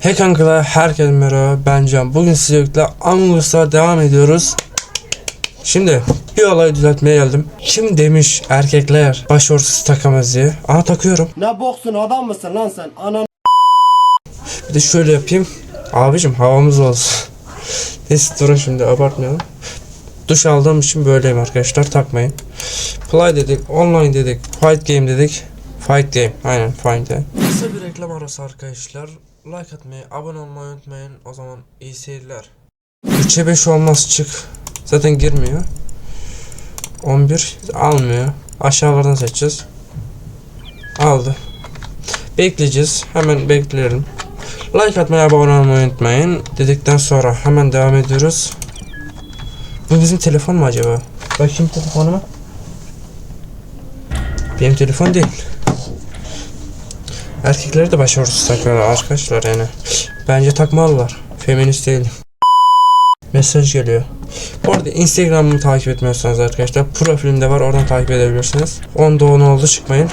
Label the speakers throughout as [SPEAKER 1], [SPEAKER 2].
[SPEAKER 1] Hey kankalar, herkese merhaba, ben Can. Bugün sizlerle Among Us'la devam ediyoruz. Şimdi bir olay düzeltmeye geldim. Kim demiş erkekler başörtüsü takamaz diye? Aha takıyorum.
[SPEAKER 2] Ne boksun adam mısın lan sen? Anan
[SPEAKER 1] Bir de şöyle yapayım. Abicim havamız olsun. Neyse durun şimdi abartmayalım. Duş aldığım için böyleyim arkadaşlar takmayın. Play dedik, online dedik, fight game dedik. Fight game, aynen fight game. Kısa bir reklam arası arkadaşlar. Like atmayı, abone olmayı unutmayın. O zaman iyi seyirler. 3'e 5 olmaz çık. Zaten girmiyor. 11 almıyor. Aşağılardan seçeceğiz. Aldı. Bekleyeceğiz. Hemen bekleyelim. Like atmayı, abone olmayı unutmayın. Dedikten sonra hemen devam ediyoruz. Bu bizim telefon mu acaba? Bakayım telefonuma. Benim telefon değil. Erkekleri de başörtüsü takıyorlar arkadaşlar yani. Bence takmalılar. Feminist değilim. Mesaj geliyor. Bu arada Instagram'ımı takip etmiyorsanız arkadaşlar profilimde var oradan takip edebilirsiniz. Onda on oldu çıkmayın.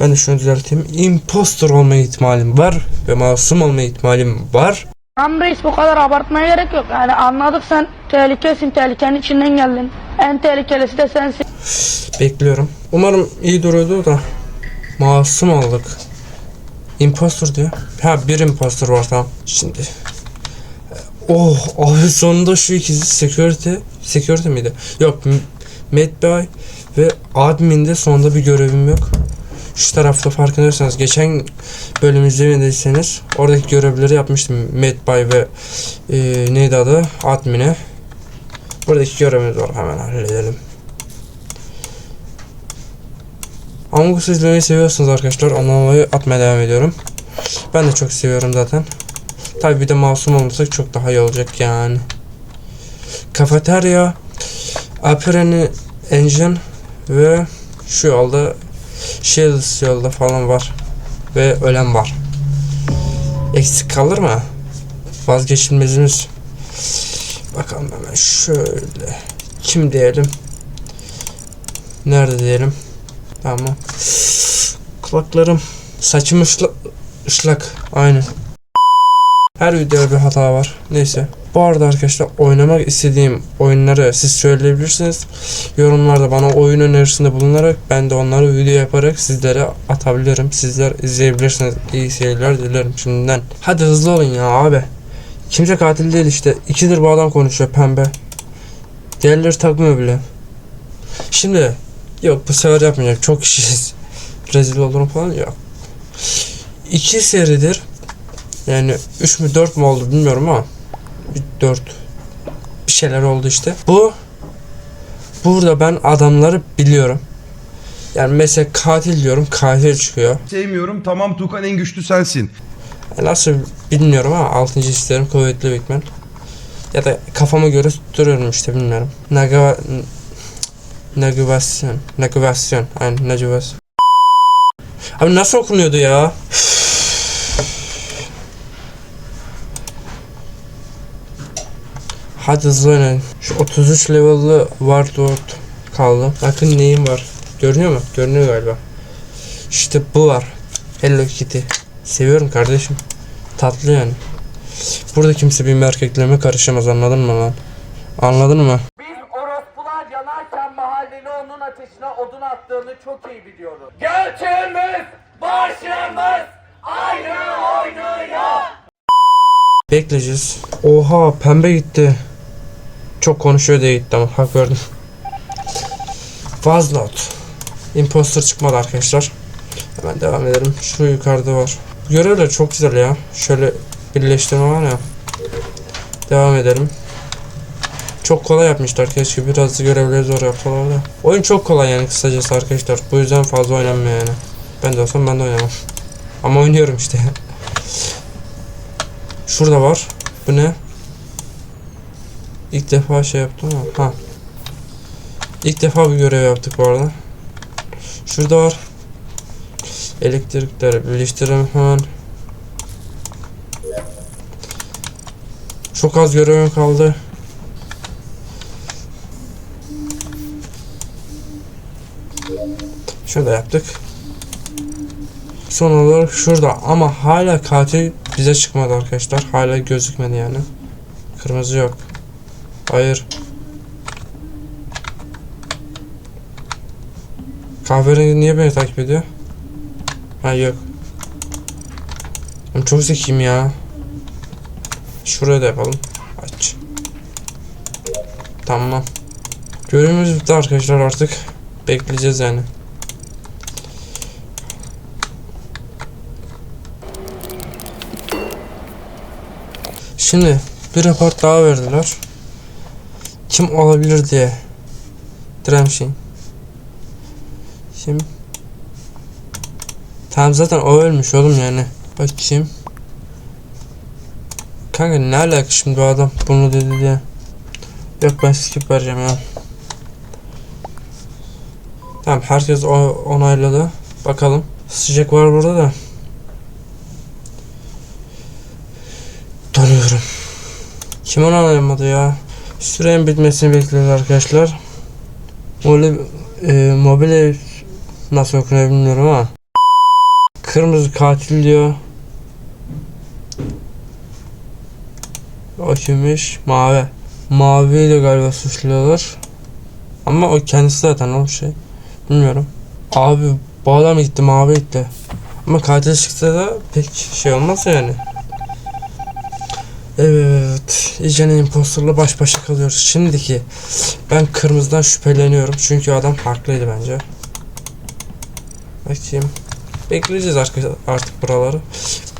[SPEAKER 1] Ben de şunu düzelteyim. Imposter olma ihtimalim var ve masum olma ihtimalim var.
[SPEAKER 3] Reis bu kadar abartmaya gerek yok. Yani anladık sen tehlikesin, tehlikenin içinden geldin. En tehlikelisi de sensin.
[SPEAKER 1] Bekliyorum. Umarım iyi duruyordu da masum olduk. Imposter diyor. Ha bir imposter var tamam. Şimdi. Oh abi sonunda şu ikisi security. Security miydi? Yok. Medbay ve admin'de sonunda bir görevim yok. Şu tarafta farkındaysanız geçen bölüm izlemediyseniz oradaki görevleri yapmıştım. Medbay ve e, neydi adı? Admin'e. Buradaki görevimiz var hemen halledelim. Among Us izlemeyi seviyorsunuz arkadaşlar. Onları atmaya devam ediyorum. Ben de çok seviyorum zaten. Tabi bir de masum olursak çok daha iyi olacak yani. Kafeterya, Apereni Engine ve şu yolda Shields yolda falan var. Ve ölen var. Eksik kalır mı? Vazgeçilmezimiz. Bakalım hemen şöyle. Kim diyelim? Nerede diyelim? Tamam. Kulaklarım. Saçım ışla- ıslak. Aynen. Her videoda bir hata var. Neyse. Bu arada arkadaşlar oynamak istediğim oyunları siz söyleyebilirsiniz. Yorumlarda bana oyun önerisinde bulunarak ben de onları video yaparak sizlere atabilirim. Sizler izleyebilirsiniz. İyi seyirler dilerim şimdiden. Hadi hızlı olun ya abi. Kimse katil değil işte. İkidir bu adam konuşuyor pembe. Diğerleri takmıyor bile. Şimdi Yok bu sefer yapmayacağım. Çok kişiyiz. Rezil olurum falan yok. İki seridir. Yani 3 mü 4 mü oldu bilmiyorum ama 4 bir şeyler oldu işte. Bu burada ben adamları biliyorum. Yani mesela katil diyorum katil çıkıyor.
[SPEAKER 4] Sevmiyorum. Tamam Tukan en güçlü sensin.
[SPEAKER 1] Nasıl bilmiyorum ama 6. isterim kuvvetli Bigman. Ya da kafama göre duruyorum işte bilmiyorum. Naga Nagivasyon. Nagivasyon. Aynen Nagivasyon. Abi nasıl okunuyordu ya? Hadi hızlı oynayın. Şu 33 level'lı 4 kaldı. Bakın neyim var. Görünüyor mu? Görünüyor galiba. İşte bu var. Hello Kitty. Seviyorum kardeşim. Tatlı yani. Burada kimse benim erkeklerime karışamaz anladın mı lan? Anladın mı?
[SPEAKER 5] Ateşine odun attığını çok iyi biliyoruz. Götümüz, başımız aynı oynuyor.
[SPEAKER 1] Bekleyeceğiz. Oha pembe gitti. Çok konuşuyor diye gitti ama hak verdim. Fazlot. Imposter çıkmadı arkadaşlar. Hemen devam edelim. Şu yukarıda var. Bu Görevler çok güzel ya. Şöyle birleştirme var ya. Devam edelim. Çok kolay yapmışlar. Keşke biraz görevleri zor yapsalar da. Oyun çok kolay yani kısacası arkadaşlar. Bu yüzden fazla oynanmıyor yani. Ben de olsam ben de oynamam. Ama oynuyorum işte. Şurada var. Bu ne? İlk defa şey yaptım ama. Ha. İlk defa bir görev yaptık bu arada. Şurada var. Elektrikleri birleştirelim hemen. Çok az görevim kaldı. Şurada yaptık. Son olarak şurada ama hala katil bize çıkmadı arkadaşlar. Hala gözükmedi yani. Kırmızı yok. Hayır. Kahverengi niye beni takip ediyor? Ha yok. Ben çok zekiyim ya. Şuraya da yapalım. Aç. Tamam. Görevimiz bitti arkadaşlar artık. Bekleyeceğiz yani. Şimdi bir rapor daha verdiler. Kim olabilir diye. Dremşin. Şimdi Tamam zaten o ölmüş oğlum yani. Bakayım. Kanka ne alaka şimdi bu adam bunu dedi diye. Yok ben skip vereceğim ya. Tamam herkes onayladı. Bakalım. Sıcak var burada da. Kim onaylamadı ya? Sürenin bitmesini bekliyoruz arkadaşlar. Mobil, e, mobil nasıl okunuyor bilmiyorum ama. Kırmızı katil diyor. O kimmiş? Mavi. Maviyi de galiba suçluyorlar. Ama o kendisi zaten o şey. Bilmiyorum. Abi bu adam gitti mavi gitti. Ama katil çıksa da pek şey olmaz yani. Evet. İyice imposterla baş başa kalıyoruz. Şimdiki ben kırmızıdan şüpheleniyorum. Çünkü adam haklıydı bence. Bakayım. Bekleyeceğiz artık, artık buraları.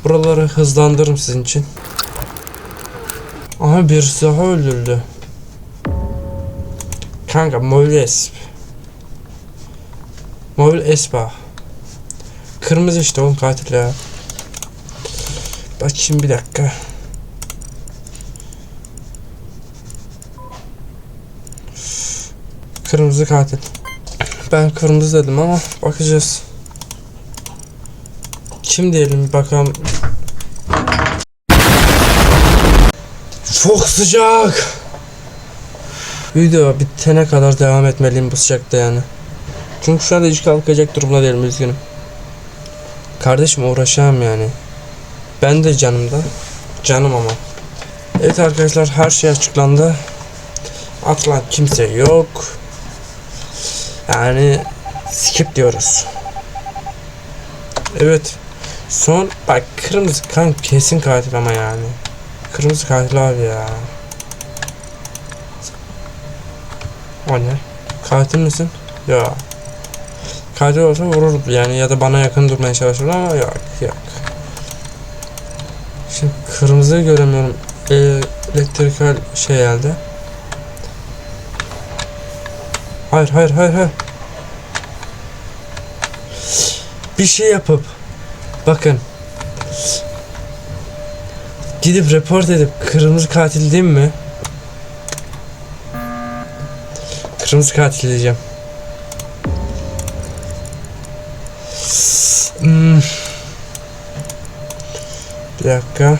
[SPEAKER 1] Buraları hızlandırırım sizin için. Aha birisi daha öldürüldü. Kanka mobil esp. Mobil espa. Kırmızı işte oğlum katil ya. Bakayım bir dakika. Kırmızı katil. Ben kırmızı dedim ama bakacağız. Kim diyelim bakalım. Çok sıcak. Video bitene kadar devam etmeliyim bu sıcakta yani. Çünkü şu anda hiç kalkacak durumda değilim üzgünüm. Kardeşim uğraşamam yani. Ben de canımda. Canım ama. Evet arkadaşlar her şey açıklandı. Atılan kimse yok. Yani skip diyoruz. Evet. Son bak kırmızı kan kesin katil ama yani. Kırmızı katil abi ya. O ne? Katil misin? Ya. Katil olsa vururdu yani ya da bana yakın durmaya çalışırdı ama yok yok. Şimdi kırmızıyı göremiyorum. E, elektrikal şey geldi. Hayır hayır hayır hayır. Bir şey yapıp bakın gidip report edip kırmızı katil değil mi? Kırmızı katil diyeceğim. Hmm. Bir dakika.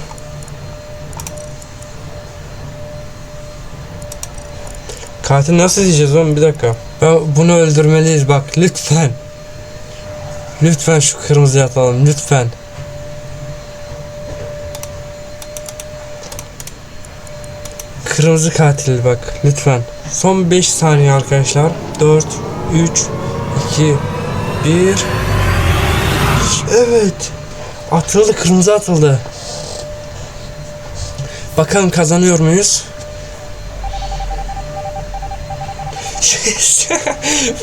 [SPEAKER 1] Katil nasıl diyeceğiz oğlum bir dakika. Ben bunu öldürmeliyiz bak lütfen. Lütfen şu kırmızıya atalım lütfen. Kırmızı katil bak lütfen. Son 5 saniye arkadaşlar. 4 3 2 1 Evet. Atıldı kırmızı atıldı. Bakalım kazanıyor muyuz?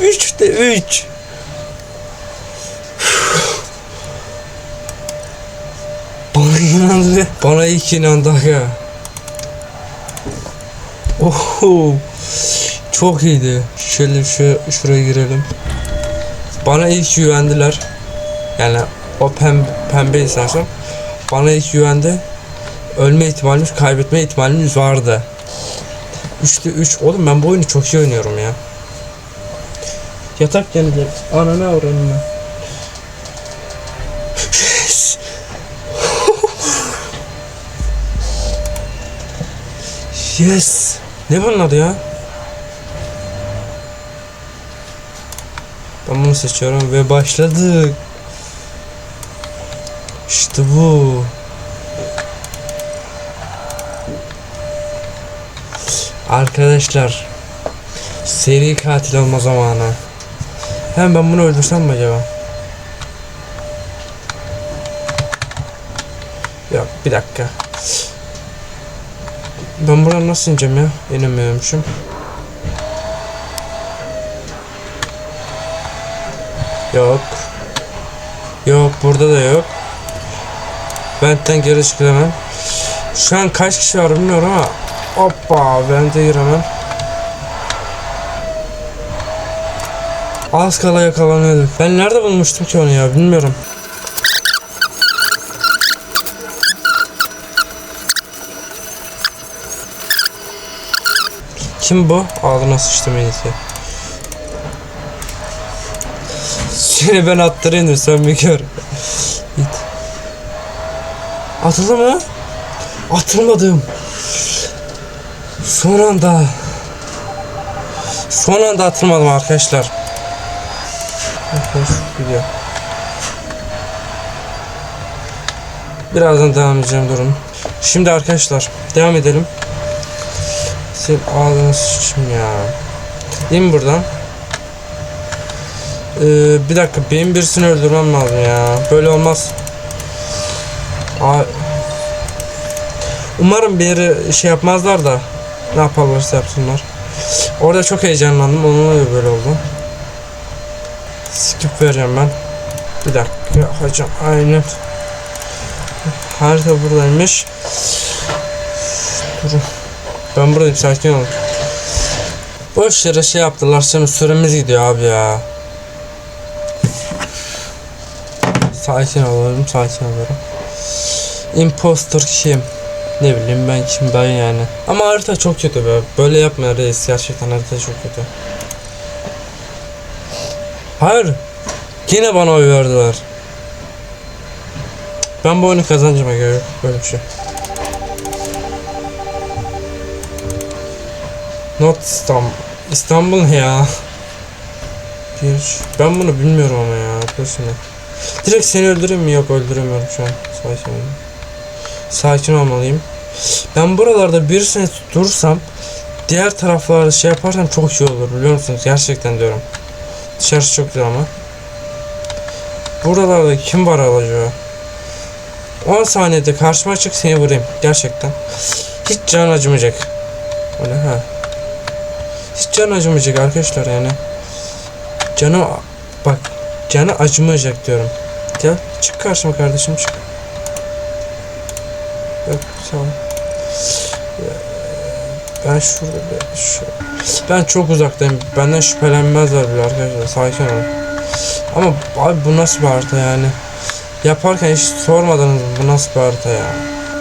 [SPEAKER 1] Üçte üç. Bana inandı. Bana ilk inandı aga. Oho. Çok iyiydi. Şöyle şu şuraya girelim. Bana ilk güvendiler. Yani o pembe, pembe insansam bana ilk güvendi. Ölme ihtimalimiz, kaybetme ihtimalimiz vardı. 3'te 3. Oğlum ben bu oyunu çok iyi oynuyorum ya. Yatak yenile. Ananı avranım yes. Ne bunun adı ya? Ben bunu seçiyorum ve başladık. İşte bu. Arkadaşlar seri katil olma zamanı. Hem ben bunu öldürsem mi acaba? Yok bir dakika. Ben buradan nasıl ineceğim ya? İnemiyormuşum. Yok. Yok burada da yok. Benden geri çıkamam. Şu an kaç kişi var bilmiyorum ama Hoppa ben de giremem. Az kala yakalanıyorduk. Ben nerede bulmuştum ki onu ya bilmiyorum. Kim bu? Ağzına sıçtım en iyisi. Seni ben attırayım sen bir gör. Git. Atıldı mı? Atılmadım. Son anda. Son anda atılmadım arkadaşlar. Gidiyor. Birazdan devam edeceğim durun. Şimdi arkadaşlar devam edelim. Senin ağzını sıçayım ya. İn buradan. Ee, bir dakika benim birisini öldürmem lazım ya. Böyle olmaz. Aa, umarım bir şey yapmazlar da ne yaparlarsa yapsınlar. Orada çok heyecanlandım. Onunla da böyle oldu. Skip vereceğim ben. Bir dakika hocam aynen. Harita buradaymış. Durun. Ben buradayım sakin olun. Boş yere şey yaptılar şimdi süremiz gidiyor abi ya. Sakin olalım sakin olalım. Imposter kim? Ne bileyim ben kim ben yani. Ama harita çok kötü be. Böyle yapma reis. Gerçekten harita çok kötü. Hayır. Yine bana oy verdiler. Ben bu oyunu kazanacağım aga yok böyle bir şey. Not İstanbul. İstanbul ya? Bir. Ben bunu bilmiyorum ama ya. Şimdi. Direkt seni öldüreyim mi? Yok öldüremiyorum şu an. Sakin olun. Sakin olmalıyım. Ben buralarda bir sene durursam diğer taraflarda şey yaparsam çok iyi olur biliyor musunuz? Gerçekten diyorum. Dışarısı çok güzel ama. Buralarda kim var acaba? 10 saniyede karşıma çık seni vurayım. Gerçekten. Hiç can acımayacak. Ne ha? Hiç can acımayacak arkadaşlar yani. Canı bak canı acımayacak diyorum. Gel çık karşıma kardeşim çık. Yok sağ Ben şurada bir şu. Ben çok uzaktayım. Benden şüphelenmezler bile arkadaşlar. Sakin olun. Ama abi bu nasıl bir harita yani? Yaparken hiç sormadınız mı bu nasıl bir harita ya?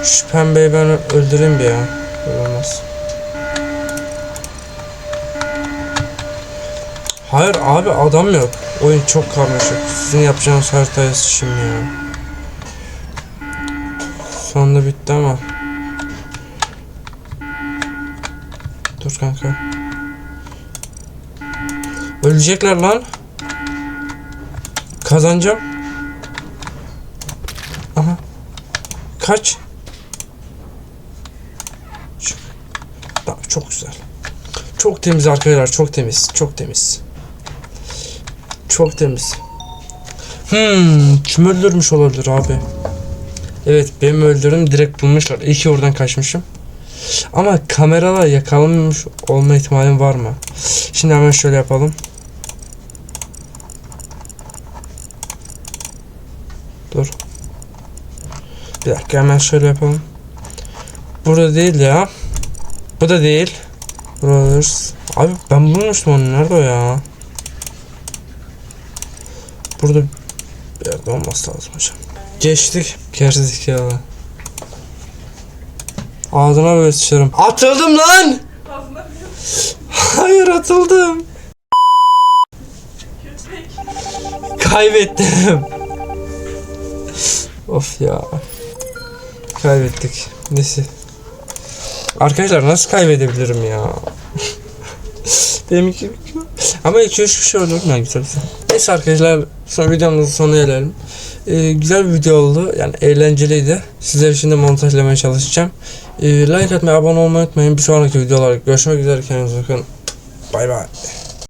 [SPEAKER 1] Şu pembeyi ben öldüreyim bir ya. Olmaz. Hayır abi adam yok. Oyun çok karmaşık. Sizin yapacağınız haritaya sıçayım ya. Sonunda bitti ama. Dur kanka. Ölecekler lan. Kazanacağım. Aha. Kaç. Çok, güzel. Çok temiz arkadaşlar. Çok temiz. Çok temiz. Çok temiz. Hmm, kim öldürmüş olabilir abi? Evet benim öldürdüm direkt bulmuşlar. İyi ki oradan kaçmışım. Ama kameralar yakalanmış olma ihtimalim var mı? Şimdi hemen şöyle yapalım. Dur. Bir dakika hemen şöyle yapalım. Burada değil ya. Bu da değil. Brothers. Abi ben bulmuştum onu. Nerede o ya? Burada bir yerde olması lazım hocam. Geçtik. Gerizekalı. Ağzına böyle sıçarım. Atıldım lan! Hayır atıldım. Kaybettim. of ya. Kaybettik. Neyse. Arkadaşlar nasıl kaybedebilirim ya? Benim iki... Ama iki üç bir şey öldürdüm yani güzel güzel. Neyse arkadaşlar son videomuzun sonuna gelelim. Ee, güzel bir video oldu. Yani eğlenceliydi. Sizler için de montajlamaya çalışacağım. Ee, like atmayı, abone olmayı unutmayın. Bir sonraki videolarda görüşmek üzere. Kendinize bakın. Bay bay.